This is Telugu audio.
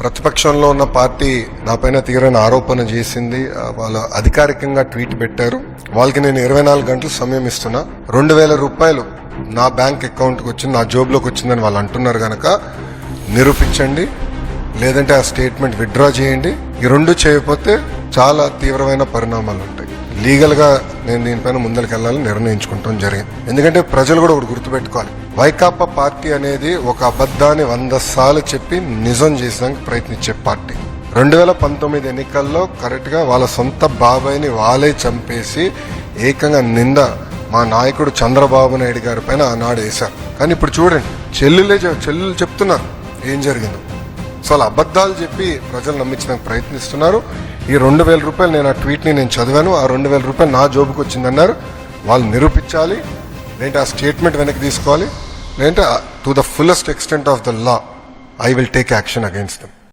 ప్రతిపక్షంలో ఉన్న పార్టీ నాపైన తీవ్రమైన ఆరోపణ చేసింది. వాళ్ళు అధికారికంగా ట్వీట్ పెట్టారు. వాళ్ళకి నేను ఇరవై నాలుగు గంటలు సమయం ఇస్తున్నా. రెండు వేల రూపాయలు నా బ్యాంక్ అకౌంట్కి వచ్చింది నా జోబ్లోకి వచ్చిందని వాళ్ళు అంటున్నారు కనుక నిరూపించండి. లేదంటే ఆ స్టేట్మెంట్ విత్డ్రా చేయండి. ఈ రెండు చేయకపోతే చాలా తీవ్రమైన పరిణామాలు ఉంటాయి. లీగల్గా నేను దీనిపైన ముందరికి వెళ్ళాలని నిర్ణయించుకుంటాం జరిగింది. ఎందుకంటే ప్రజలు కూడా ఒకటి గుర్తుపెట్టుకోవాలి. వైకాపా పార్టీ అనేది ఒక అబద్ధాన్ని వంద సార్లు చెప్పి నిజం చేసడానికి ప్రయత్నించే పార్టీ. రెండు వేల పంతొమ్మిది ఎన్నికల్లో కరెక్ట్గా వాళ్ళ సొంత బాబాయ్ని వాళ్ళే చంపేసి ఏకంగా నింద మా నాయకుడు చంద్రబాబు నాయుడు గారి పైన ఆనాడు వేశారు. కానీ ఇప్పుడు చూడండి చెల్లెలే చెల్లెలు చెప్తున్నారు ఏం జరిగిందో. సో అలా అబద్ధాలు చెప్పి ప్రజలు నమ్మించడానికి ప్రయత్నిస్తున్నారు. ఈ రెండు వేల రూపాయలు నేను ఆ ట్వీట్ని నేను చదివాను ఆ రెండు వేల రూపాయలు నా జోబుకు వచ్చిందన్నారు వాళ్ళు నిరూపించాలి లేదంటే ఆ స్టేట్మెంట్ వెనక్కి తీసుకోవాలి? to the fullest extent of the law, I will take action against them.